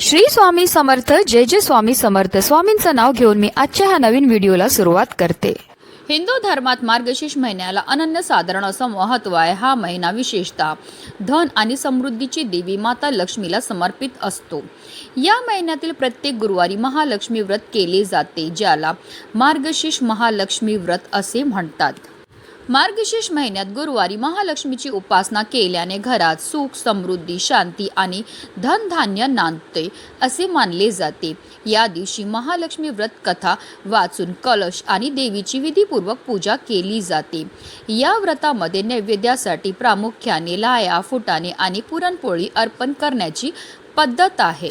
श्री स्वामी समर्थ जय जय स्वामी समर्थ. स्वामींचं नाव घेऊन मी आजच्या ह्या नवीन व्हिडिओला सुरुवात करते. हिंदू धर्मात मार्गशीर्ष महिन्याला अनन्यसाधारण असं महत्त्व आहे हा महिना विशेषतः धन आणि समृद्धीची देवी माता लक्ष्मीला समर्पित असतो. या महिन्यातील प्रत्येक गुरुवारी महालक्ष्मी व्रत केले जाते ज्याला मार्गशीर्ष महालक्ष्मी व्रत असे म्हणतात. मार्गशीर्ष महिन्यात गुरुवारी महालक्ष्मीची उपासना केल्याने घरात सुख समृद्धी शांती आणि धनधान्य नांदते असे मानले जाते. या दिवशी महालक्ष्मी व्रत कथा वाचून कलश आणि देवीची विधीपूर्वक पूजा केली जाते. या व्रतामध्ये नैवेद्यासाठी प्रामुख्याने लाया फुटाणे आणि पुरणपोळी अर्पण करण्याची पद्धत आहे.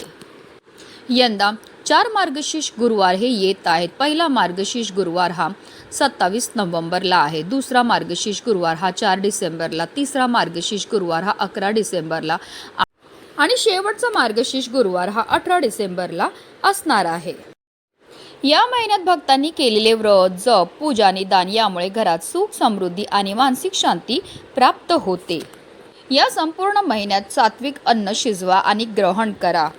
यंदा चार मार्गशीर्ष गुरुवार हे येत आहेत. पहिला मार्गशीर्ष गुरुवार हा सत्तावीस नोव्हेंबरला आहे. दुसरा मार्गशीर्ष गुरुवार हा चार डिसेंबरला. तिसरा मार्गशीर्ष गुरुवार हा अकरा डिसेंबरला आ- आणि शेवटचा मार्गशीर्ष गुरुवार हा अठरा डिसेंबरला असणार आहे. या महिन्यात भक्तांनी केलेले व्रत जप पूजा आणि दान यामुळे घरात सुख समृद्धी आणि मानसिक शांती प्राप्त होते. या संपूर्ण महिन्यात सात्विक अन्न शिजवा आणि ग्रहण करा.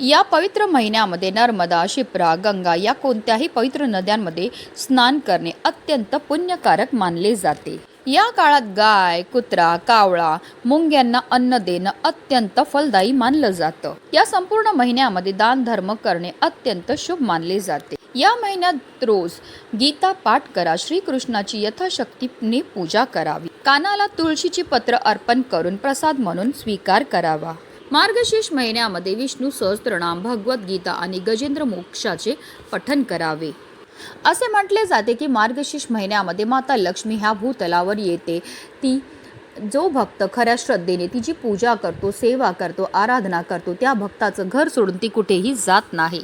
या पवित्र महिन्यामध्ये नर्मदा शिप्रा गंगा या कोणत्याही पवित्र नद्यांमध्ये स्नान करणे अत्यंत पुण्यकारक मानले जाते. या काळात गाय कुत्रा कावळा मुंग्यांना अन्न देणं अत्यंत फलदायी मानलं जातं. या संपूर्ण महिन्यामध्ये दान धर्म करणे अत्यंत शुभ मानले जाते. या महिन्यात रोज गीता पाठ करा श्रीकृष्णाची यथाशक्तीने पूजा करावी. कानाला तुळशीची पत्र अर्पण करून प्रसाद म्हणून स्वीकार करावा. मार्गशीर्ष महिन्यामध्ये विष्णू सहस्त्रनाम भगवद्गीता आणि गजेंद्र मोक्षाचे पठन करावे. असे म्हटले जाते की मार्गशीर्ष महिन्यामध्ये माता लक्ष्मी ह्या भूतलावर येते. ती जो भक्त खऱ्या श्रद्धेने तिची पूजा करतो सेवा करतो आराधना करतो त्या भक्ताचं घर सोडून ती कुठेही जात नाही.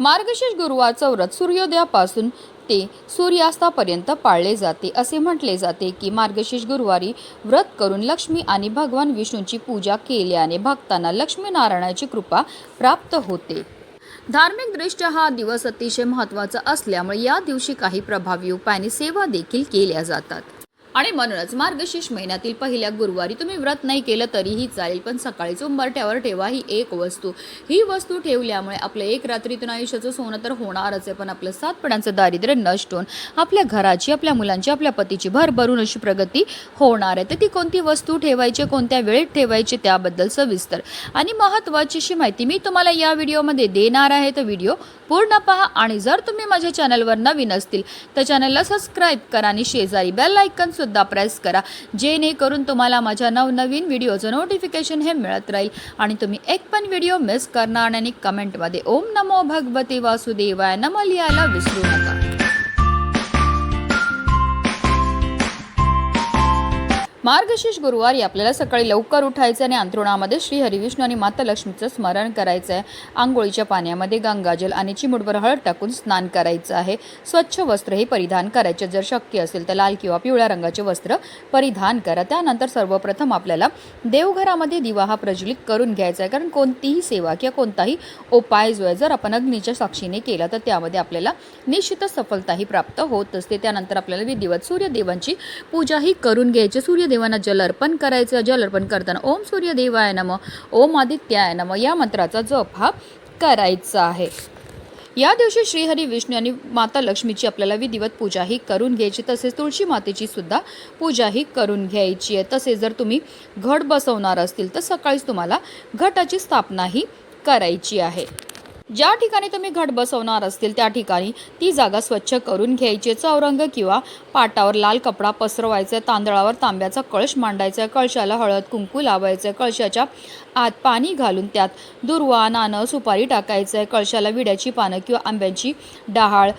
मार्गशीर्ष गुरुवारचं व्रत सूर्योदयापासून ते सूर्यास्तापर्यंत पाळले जाते. असे म्हटले जाते की मार्गशीर्ष गुरुवारी व्रत करून लक्ष्मी आणि भगवान विष्णूची पूजा केल्याने भक्तांना लक्ष्मीनारायणाची कृपा प्राप्त होते. धार्मिकदृष्ट्या हा दिवस अतिशय महत्त्वाचा असल्यामुळे या दिवशी काही प्रभावी उपायाने सेवा देखील केल्या जातात. आणि म्हणूनच मार्गशीर्ष महिन्यातील पहिल्या गुरुवारी तुम्ही व्रत नाही केलं तरीही चालेल पण सकाळीच उंबरठ्यावर ठेवा ही एक वस्तू. ही वस्तू ठेवल्यामुळे आपलं एक रात्रीतून आयुष्याचं सोनं तर होणारच आहे पण आपलं सातपणाचं दारिद्र्य नष्ट होऊन आपल्या घराची आपल्या मुलांची आपल्या पतीची भरभरून अशी प्रगती होणार आहे. तर ती कोणती वस्तू ठेवायची कोणत्या वेळेत ठेवायची त्याबद्दल सविस्तर आणि महत्त्वाची अशी माहिती मी तुम्हाला या व्हिडिओमध्ये देणार आहे. तर व्हिडिओ पूर्ण पहा आणि जर तुम्ही माझ्या चॅनलवर नवीन असतील तर चॅनलला सबस्क्राईब करा आणि शेजारी बेल आयकन सुद्धा प्रेस करा. जेणेकरून तुम्हाला माझ्या नवनवीन व्हिडिओचं नोटिफिकेशन हे मिळत राहील. आणि तुम्ही एक पण व्हिडिओ मिस करणार आणि कमेंटमध्ये ओम नमो भगवती वासुदेवाय नमलियाला विसरू नका. मार्गशीर्ष गुरुवारी आपल्याला सकाळी लवकर उठायचं आणि अंथरुणामध्ये श्री हरिविष्णू आणि माता लक्ष्मीचं स्मरण करायचं आहे आंघोळीच्या पाण्यामध्ये गंगाजल आणि चिमुटभर हळद टाकून स्नान करायचं आहे. स्वच्छ वस्त्र हे परिधान करायचे. जर शक्य असेल तर लाल किंवा पिवळ्या रंगाचे वस्त्र परिधान करा. त्यानंतर सर्वप्रथम आपल्याला देवघरामध्ये दिवा हा प्रज्वलित करून घ्यायचा आहे कारण कोणतीही सेवा किंवा कोणताही उपाय जो आहे जर आपण अग्नीच्या साक्षीने केला तर त्यामध्ये आपल्याला निश्चितच सफलताही प्राप्त होत असते. त्यानंतर आपल्याला विधिवत सूर्यदेवांची पूजाही करून घ्यायची. सूर्यदेवांना जल अर्पण करायचं जल अर्पण करताना ओम सूर्यदेवाय नम ओम आदित्याय नम या मंत्राचा जप हा करायचा आहे. या दिवशी श्रीहरी विष्णू आणि माता लक्ष्मीची आपल्याला विधिवत पूजाही करून घ्यायची तसेच तुळशी मातेची सुद्धा पूजाही करून घ्यायची आहे. तसेच जर तुम्ही घट बसवणार असतील तर सकाळीच तुम्हाला घटाची स्थापनाही करायची आहे. ज्या ठिकाणी तुम्ही घट बसवणार असतील त्या ठिकाणी ती जागा स्वच्छ करून घ्यायची. चौरंग किंवा पाटावर लाल कपडा पसरवायचा तांदळावर तांब्याचा कळश मांडायचा कळशाला हळद कुंकू लावायचं कळशाच्या आत पाणी घालून त्यात दुर्वा नाणं सुपारी टाकायचं आहे कळशाला विड्याची पानं किंवा आंब्याची डहाळ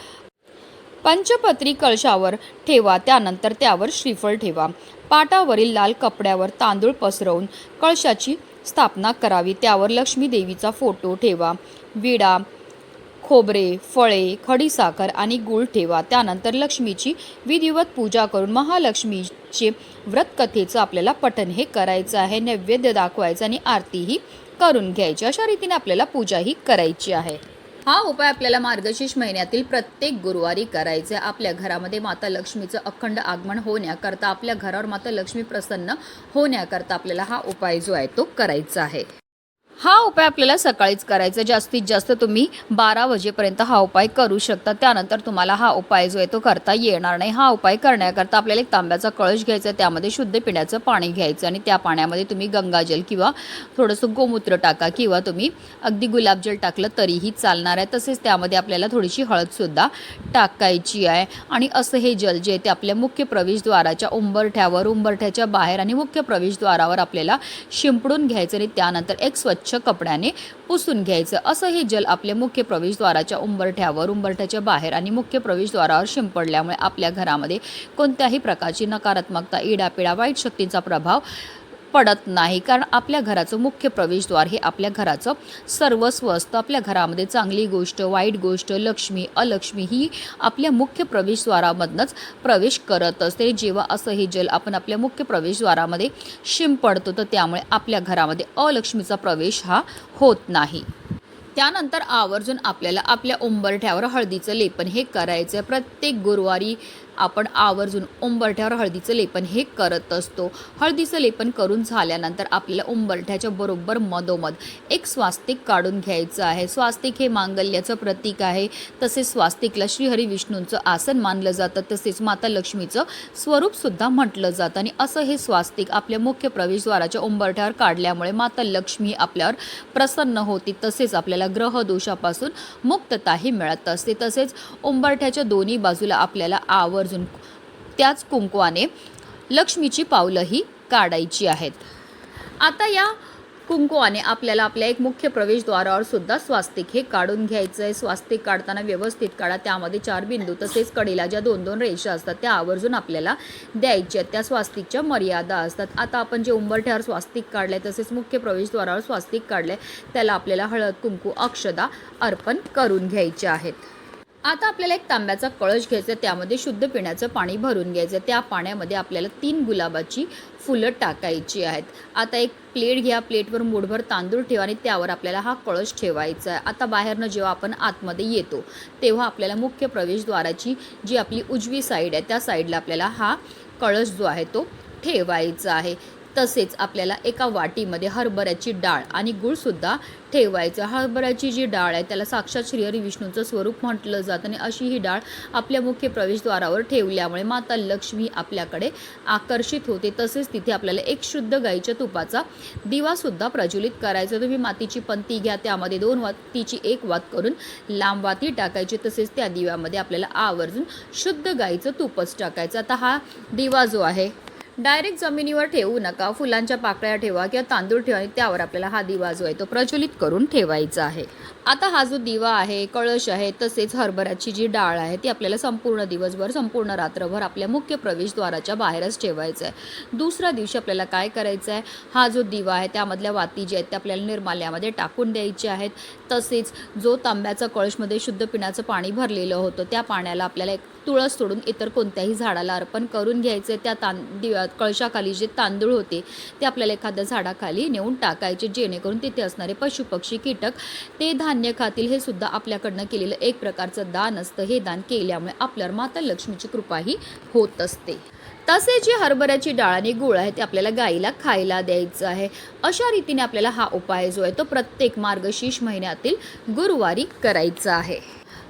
पंचपत्री कळशावर ठेवा त्यानंतर त्यावर श्रीफळ ठेवा. पाटावरील लाल कपड्यावर तांदूळ पसरवून कळशाची स्थापना करावी त्यावर लक्ष्मी देवीचा फोटो ठेवा. विडा खोबरे फळे खडीसाखर आणि गूळ ठेवा. त्यानंतर लक्ष्मीची विधिवत पूजा करून महालक्ष्मीचे व्रतकथेचं आपल्याला पठन हे करायचं आहे. नैवेद्य दाखवायचं आणि आरतीही करून घ्यायची. अशा रीतीने आपल्याला पूजाही करायची आहे. हा उपाय आपल्याला मार्गशीर्ष महिन्यातील प्रत्येक गुरुवारी करायचा. आहे आपल्या घरामध्ये माता लक्ष्मीचं अखंड आगमन होण्याकरता आपल्या घरावर माता लक्ष्मी प्रसन्न होण्याकरता आपल्याला हा उपाय जो आहे तो करायचा आहे. हा उपाय आपल्याला सकाळीच करायचा. जास्तीत जास्त तुम्ही बारा वाजेपर्यंत हा उपाय करू शकता. त्यानंतर तुम्हाला हा उपाय जो आहे तो करता येणार नाही. हा उपाय करण्याकरता आपल्याला एक तांब्याचा कळश घ्यायचा आहे. त्यामध्ये शुद्ध पिण्याचं पाणी घ्यायचं आणि त्या पाण्यामध्ये तुम्ही गंगाजल किंवा थोडंसं गोमूत्र टाका किंवा तुम्ही अगदी गुलाबजल टाकलं तरीही चालणार आहे. तसेच त्यामध्ये आपल्याला थोडीशी हळदसुद्धा टाकायची आहे. आणि असं हे जल जे आहे ते आपल्या मुख्य प्रवेशद्वाराच्या उंबरठ्यावर उंबरठ्याच्या बाहेर आणि मुख्य प्रवेशद्वारावर आपल्याला शिंपडून घ्यायचं आणि त्यानंतर एक स्वच्छ कपड्याने पुसून घ्यायचं. असं हे जल आपल्या मुख्य प्रवेशद्वाराच्या उंबरठ्यावर उंबरठ्याच्या बाहेर आणि मुख्य प्रवेशद्वारावर शिंपडल्यामुळे आपल्या घरामध्ये कोणत्याही प्रकारची नकारात्मकता इडापिडा वाईट शक्तींचा प्रभाव पडत नाही कारण आपल्या घराचं मुख्य प्रवेशद्वार हे आपल्या घराचं सर्वस्व असतं. आपल्या घरामध्ये चांगली गोष्ट वाईट गोष्ट लक्ष्मी अलक्ष्मी ही आपल्या मुख्य प्रवेशद्वारामधनंच प्रवेश करत असते. जेव्हा असं हे जल आपण आपल्या मुख्य प्रवेशद्वारामध्ये शिंपडतो तर त्यामुळे आपल्या घरामध्ये अलक्ष्मीचा प्रवेश हा होत नाही. त्यानंतर आवर्जून आपल्याला आपल्या उंबरठ्यावर हळदीचं लेपन हे करायचं आहे प्रत्येक गुरुवारी आपण आवर्जून उंबरठ्यावर हळदीचं लेपन हे करत असतो. हळदीचं लेपन करून झाल्यानंतर आपल्याला उंबरठ्याच्या बरोबर मधोमध एक स्वास्तिक काढून घ्यायचं आहे. स्वास्तिक हे मांगल्याचं प्रतीक आहे. तसेच स्वास्तिकला श्रीहरी विष्णूंचं आसन मानलं जातं. तसेच माता लक्ष्मीचं स्वरूपसुद्धा म्हटलं जातं. आणि असं हे स्वास्तिक आपल्या मुख्य प्रवेशद्वाराच्या उंबरठ्यावर काढल्यामुळे माता लक्ष्मी आपल्यावर प्रसन्न होती. तसेच आपल्याला ग्रहदोषापासून मुक्तताही मिळत असते. तसेच उंबरठ्याच्या दोन्ही बाजूला आपल्याला आवर्जून त्याच कुंकवाने लक्ष्मीची पावलंही काढायची आहेत. आता या कुंकवाने आपल्याला आपल्या एक मुख्य प्रवेशद्वारावर सुद्धा स्वास्तिक हे काढून घ्यायचं आहे स्वास्तिक काढताना व्यवस्थित काढा. त्यामध्ये चार बिंदू तसेच कडीला ज्या दोन दोन रेषा असतात त्या आवर्जून आपल्याला द्यायच्या आहेत. त्या स्वास्तिकच्या मर्यादा असतात. आता आपण जे उंबरठ्यावर स्वास्तिक काढले तसेच मुख्य प्रवेशद्वारावर स्वास्तिक काढले त्याला आपल्याला हळद कुंकू अक्षदा अर्पण करून घ्यायचे आहेत. आता आपल्याला एक तांब्याचा कळश घ्यायचा आहे, त्यामध्ये शुद्ध पिण्याचं पाणी भरून घ्यायचं आहे. त्या पाण्यामध्ये आपल्याला तीन गुलाबाची फुलं टाकायची आहेत. आता एक प्लेट घ्या. प्लेटवर मुठभर तांदूळ ठेवा आणि त्यावर आपल्याला हा कळश ठेवायचा आहे. आता बाहेरनं जेव्हा आपण आतमध्ये येतो तेव्हा आपल्याला मुख्य प्रवेशद्वाराची जी आपली उजवी साईड आहे त्या साईडला आपल्याला हा कळश जो आहे तो ठेवायचा आहे. तसेच आपल्याला एका वाटीमध्ये हरभऱ्याची डाळ आणि गूळसुद्धा ठेवायचं. हरभऱ्याची जी डाळ आहे त्याला साक्षात श्रीहरी विष्णूचं स्वरूप म्हटलं जातं आणि अशी ही डाळ आपल्या मुख्य प्रवेशद्वारावर ठेवल्यामुळे माता लक्ष्मी आपल्याकडे आकर्षित होते. तसेच तिथे आपल्याला एक शुद्ध गाईच्या तुपाचा दिवासुद्धा प्रज्वलित करायचा. तुम्ही मातीची पंती घ्या त्यामध्ये दोन वातीची एक वात करून लांब वाती टाकायची. तसेच त्या दिव्यामध्ये आपल्याला आवर्जून शुद्ध गाईचं तुपच टाकायचं. आता हा दिवा जो आहे डायरेक्ट जमिनीवर ठेवू नका. फुलांच्या पाकळ्या ठेवा किंवा तांदूळ ठेवा आणि त्यावर आपल्याला हा दिवा जो आहे तो प्रज्वलित करून ठेवायचा आहे. आता हा जो दिवा आहे कळश आहे तसेच हरभऱ्याची जी डाळ आहे ती आपल्याला संपूर्ण दिवसभर संपूर्ण रात्रभर आपल्या मुख्य प्रवेशद्वाराच्या बाहेरच ठेवायचं आहे दुसऱ्या दिवशी आपल्याला काय करायचं आहे हा जो दिवा आहे त्यामधल्या वाती जे आहेत त्या आपल्याला निर्माल्यामध्ये टाकून द्यायचे आहेत. तसेच जो तांब्याचा कळशमध्ये शुद्ध पिण्याचं पाणी भरलेलं होतं त्या पाण्याला आपल्याला एक तुळस सोडून इतर कोणत्याही झाडाला अर्पण करून घ्यायचे. त्या तां दिव्या कळशाखाली जे तांदूळ होते ते आपल्याला एखाद्या झाडाखाली नेऊन टाकायचे जेणेकरून तिथे असणारे पशुपक्षी कीटक ते धान्य खातील हे सुद्धा आपल्याकडनं केलेलं एक प्रकारचं दान असतं. हे दान केल्यामुळे आपल्यावर माता लक्ष्मीची कृपाही होत असते. तसेच जी हरभऱ्याची डाळ आणि गुळ आहे ते आपल्याला गाईला खायला द्यायचं आहे. अशा रीतीने आपल्याला हा उपाय जो आहे तो प्रत्येक मार्गशीर्ष महिन्यातील गुरुवारी करायचा आहे.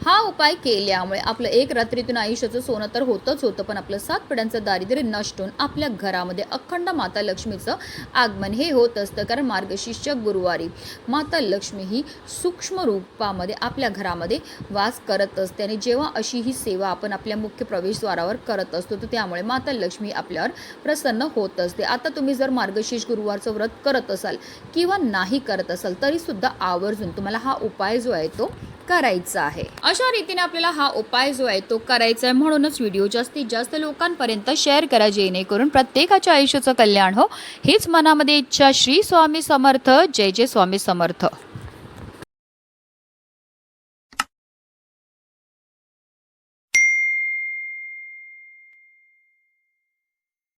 हा उपाय केल्यामुळे आपलं एक रात्रीतून आयुष्याचं सोनं तर होतंच होतं पण आपलं सात पिढ्यांचं दारिद्र्य नष्ट होऊन आपल्या घरामध्ये अखंड माता लक्ष्मीचं आगमन हे होत असतं. कारण मार्गशीर्षक गुरुवारी माता लक्ष्मी ही सूक्ष्म रूपामध्ये आपल्या घरामध्ये वास करत असते आणि जेव्हा अशी ही सेवा आपण आपल्या मुख्य प्रवेशद्वारावर करत असतो तर त्यामुळे माता लक्ष्मी आपल्यावर प्रसन्न होत असते. आता तुम्ही जर मार्गशीर्ष गुरुवारचं व्रत करत असाल किंवा नाही करत असाल तरीसुद्धा आवर्जून तुम्हाला हा उपाय जो आहे तो करायचा आहे. अशा रीतीने आपल्याला हा उपाय जो आहे तो करायचा आहे. म्हणूनच व्हिडिओ जास्तीत जास्त लोकांपर्यंत शेअर करा जेणेकरून प्रत्येकाच्या आयुष्याचं कल्याण हो. हीच मनामध्ये इच्छा श्री स्वामी समर्थ. जय जय स्वामी समर्थ.